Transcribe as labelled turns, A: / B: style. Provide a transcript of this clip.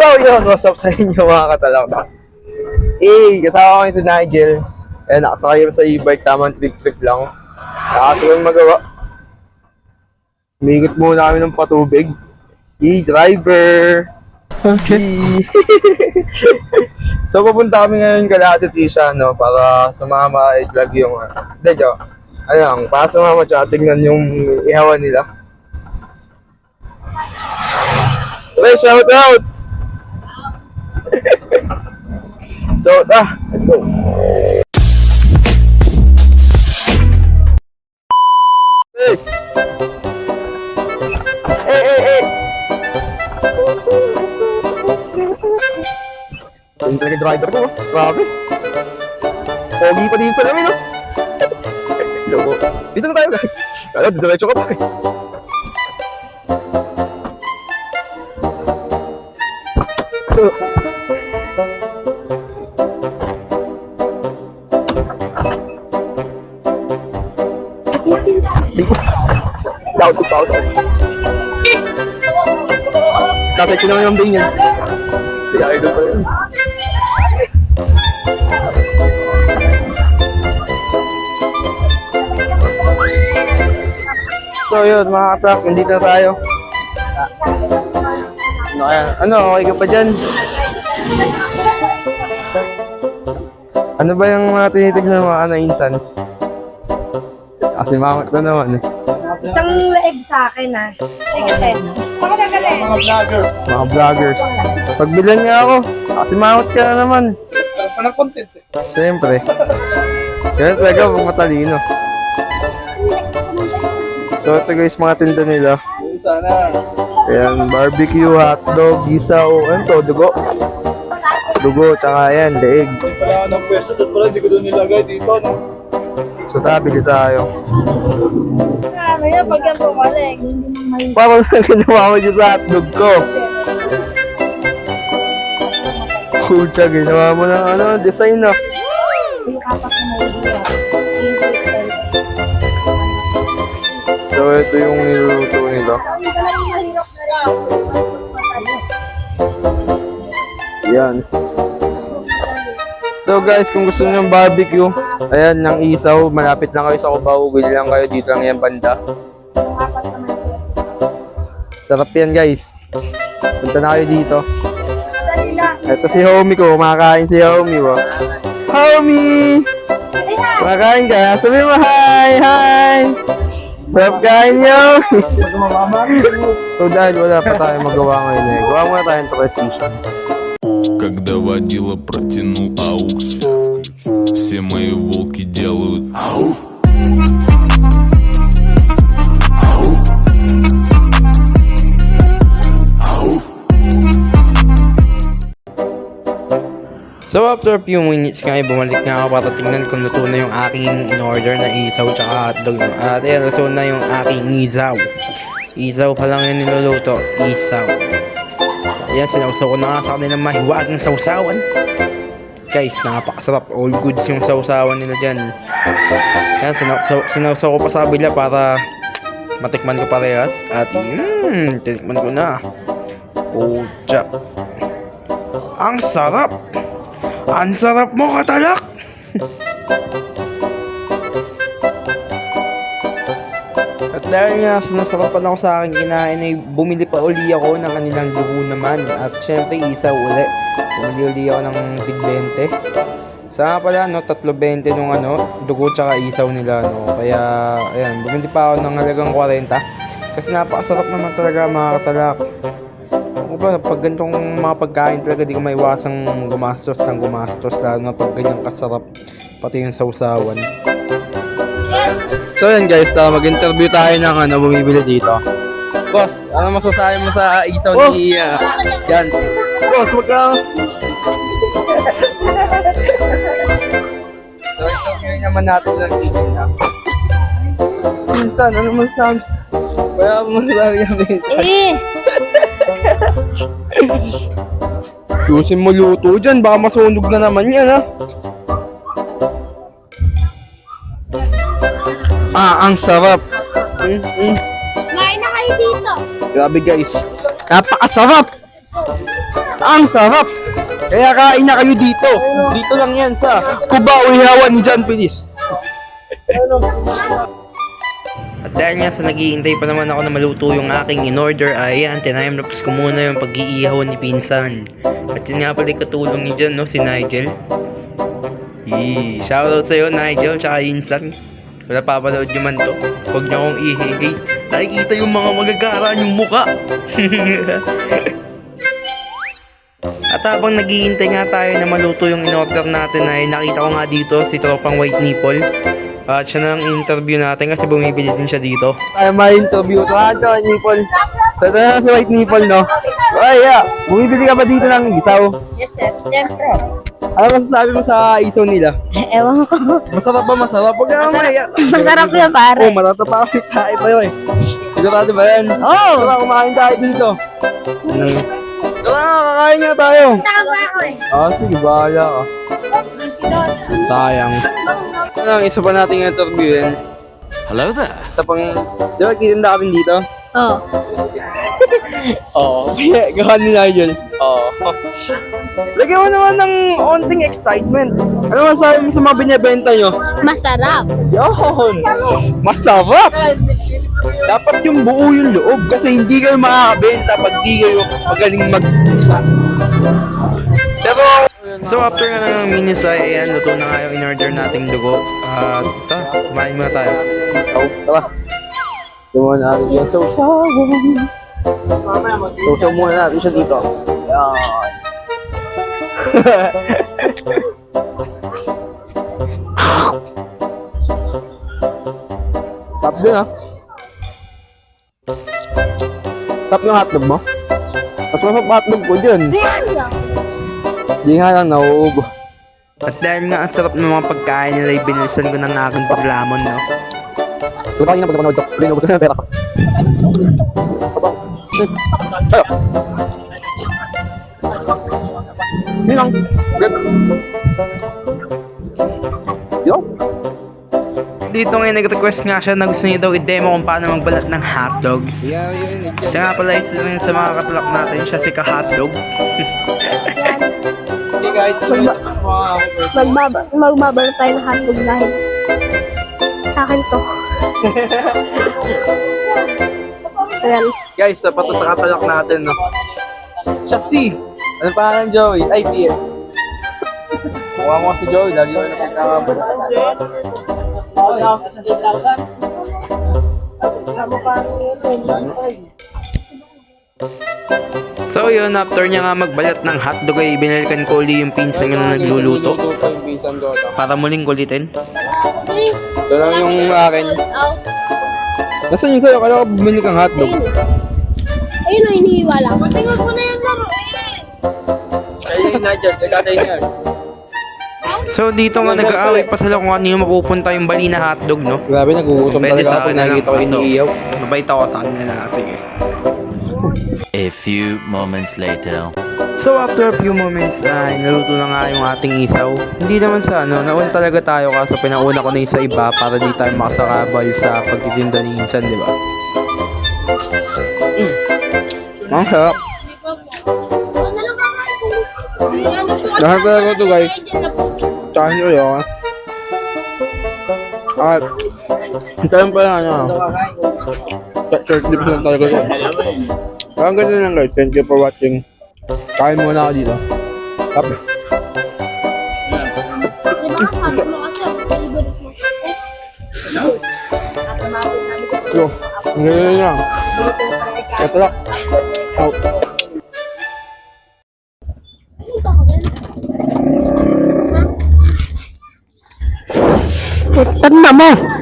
A: So yun, what's up sa inyo mga katalak? Eh, kasama ko ngayon si Nigel. Eh, nakasakay sa e-bike, tamang trip-trip lang. Nakasigang magawa. Umingit muna kami ng patubig. Eh, driver! Okay. so, pupunta kami ngayon kala Ate Tisha, no, para sumama i-vlog yung, hindi, joke. Ano lang, para sumama siya, tingnan yung ihawan nila. Okay, shout out! So, ah, let's go. Hey! Hey, hey, hey! Yung talaga driver ko, oh. grabe. Pogi pa din sa namin, no? Loko. Dito na tayo, guys. Kala, diretso ka pa. Pout. Kasi sino yung din yan? Si Idol pa yun. So yun mga katrap, nandito na tayo. Ah. Ano, kaya, ano, okay ka pa dyan? Ano ba yung mga tinitignan mo, ano, insan? Kasi mamat na naman eh.
B: Isang leeg sa akin ah. Sige, Ted. Mga gagaling.
A: Mga vloggers. Pagbilan nga ako, kasi mamat ka na naman.
C: Parang content eh.
A: Siyempre. Kaya talaga pag matalino. So ito guys, mga tinda nila.
C: Yun sana.
A: Ayan, barbecue, hotdog, isaw, ano to, dugo. Dugo, tsaka ayan, leeg.
C: Hindi pala ako ng pwesto. Doon pala hindi ko doon nilagay dito. No?
A: So tabili tayo.
B: Ano yan, pag yan bumalik. Hindi mo may...
A: Parang ginawa mo dyan sa hotdog ko. Pucha, ginawa mo ng ano, design na.
B: Na.
A: So ito yung niluluto nila.
B: Na.
A: Yan. So guys, kung gusto niyo ng barbecue, ayan, ng isaw, malapit lang kayo sa Cubao, bili lang kayo dito lang yan banda.
B: Yung apat na may hirap.
A: Sarap yan guys. Punta na kayo dito.
B: Dali lang.
A: Ito si homie ko, kumakain si homie ba? Homie!
B: Dali na.
A: Kumakain ka? Sabi mo hi! Hi! Sarap kain niyo!
C: Pag mamama.
A: so dahil wala pa tayong magawa ngayon eh, gawa muna tayong transition.
D: Когда водила протянул аукс Все мои волки делают
A: So after a few minutes nga ay bumalik nga ako para tingnan kung luto na yung aking in-order na isaw tsaka hotdog. no? At ayan, luto na yung aking isaw. Isaw pa lang yung niluluto. Isaw. Ayan, sinawsaw ko na nga sa kanilang mahiwagang sawsawan. Guys, napakasarap. All goods yung sawsawan nila dyan. Ayan, sinawsaw, sinawsaw ko pa sa kabila para matikman ko parehas. At yun, tinikman ko na. Pucha. Ang sarap! Ang sarap mo, katalak! At dahil nga sinasarapan ako sa aking kinain ay bumili pa uli ako ng kanilang dugo naman. At syempre isa uli. Bumili uli ako ng tig 20. Sa pala, no, tatlo 20 nung ano, dugo tsaka isaw nila, no. Kaya, ayan, bumili pa ako ng halagang 40. Kasi napakasarap naman talaga mga katalak. Ano ba, pag ganitong mga pagkain talaga di ko maiwasang gumastos ng gumastos lalo na pag ganyan kasarap pati yung sausawan. So yan guys, uh, mag-interview tayo ng ano, bumibili dito. Boss, ano masasabi mo sa isaw ni uh, Jan? Boss, wag so interview naman natin ng chicken na. Minsan, ano masasabi? Kaya ano masasabi niya minsan?
B: Eh,
A: Yusin mo luto dyan, baka masunog na naman yan ha. Ah, ang sarap. Mm, mm.
B: Ngain na kayo dito.
A: Grabe guys. Napakasarap. Ang sarap! Kaya kain na kayo dito. Dito lang yan sa Cubao Ihawan ni John Pilis.
E: At dahil nga sa naghihintay pa naman ako na maluto yung aking in-order ay yan, tinime lapse ko muna yung pag-iihaw ni Pinsan. At yun nga pala katulong niya dyan, no, si Nigel. Yee, shoutout sa'yo Nigel, tsaka Insan. Wala papanood nyo man to. Huwag niyo akong ihihate. Nakikita yung mga magagaraan yung muka. At habang naghihintay nga tayo na maluto yung in-order natin ay nakita ko nga dito si Tropang White Nipple. At siya na ang interview natin kasi bumibili din siya dito.
A: Tayo may interview. Ito nga ito, Nipol. So, ito na si White Nipple, no? Ay, yeah. Bumibili ka ba dito ng isaw?
B: Yes, sir. Siyempre.
A: Ano masasabi mo sa isaw nila?
B: Ewan ko.
A: Masarap ba masarap? Huwag ka naman mahiya.
B: Masarap yun, pare.
A: Oh, matatapakit tayo pa yun eh. Sigurado ba yan?
B: Oo.
A: Tara, kumain tayo dito. Tara, kakain nga tayo.
B: Tama ako eh.
A: Ah, sige, bahala ka. Sayang. Ano ang isa pa nating interviewin?
D: Hello there.
A: Isa pang, di ba kitinda kami dito?
B: Oo.
A: Oo. Kaya, gawa ni Nigel. Oo. Lagyan mo naman ng onting excitement. Ano masasabi mo sa mga binibenta nyo?
B: Masarap.
A: Yun! Masarap! Dapat yung buo yung loob kasi hindi kayo makakabenta pag di kayo magaling mag... Pero...
E: So after nga ng minis ay ayan, luto na nga yung in-order nating dugo. At ta, kumain muna tayo.
A: So, tara. Gawa natin yung sausaw. Sausaw muna natin siya dito. Yan. Tap din ah. Tap yung hotdog mo? Mas masarap hotdog ko dyan. Di nga lang nauubo.
E: At dahil nga ang sarap ng mga pagkain nila, binilisan ko ng aking paglamon, no?
A: Kung kanina pa napanood ko, rinubos ko na pera ko. Ayo. Yun lang. Good. Yo.
E: Dito ngayon nag-request nga siya na gusto niya daw i-demo kung paano magbalat ng hotdogs. Siya nga pala isa rin sa mga katulak natin, siya si ka-hotdog.
A: Mga
B: Magbaba magbabalo tayo ng hotdog dahil sa akin to. Ayan.
A: Guys, sapat to sa katalak natin, no? Siya si. Ano pangalan Joey? Ay, PS. Mukha mo si Joey, lagi mo napagkakabala.
E: So yun, after niya nga magbalat ng hotdog ay binalikan ko uli yung pinsan niya na nagluluto.
A: ko.
E: Para muling kulitin.
A: Ito lang yung akin. Nasaan yung sa'yo? Kala ko bumili kang hotdog.
B: Ayun o, hinihiwa lang. Tingnan ko na yung laro eh.
A: Kaya yung nadyan, nagkatay niya.
E: So dito nga nag-aaway pa sila kung ano yung mapupunta yung bali na hotdog, no?
A: Grabe, nagugutom
E: Pwede
A: talaga ako.
E: akin na lang,
A: Nakikita ko iniiyaw.
E: Mabait ako sa kanila. Sige.
F: A few moments later.
E: So after a few moments ay naluto na nga yung ating isaw. Hindi naman sa ano, nauna talaga tayo kaso pinauna ko na yung sa iba para di tayo makasakabal sa pagtitinda ni Insan, di ba?
A: Ang sarap. Lahat talaga ito guys. Ko yun. At, ito lang pala ano. Short clips lang talaga ito. Parang ganun lang guys. Thank you for watching. Kain muna ako dito. Tap.
B: Di ba? Sabi mo kasi, favorite mo.
A: Yo. Ang ganun lang. Ito lang. Out.
B: Tanda mo!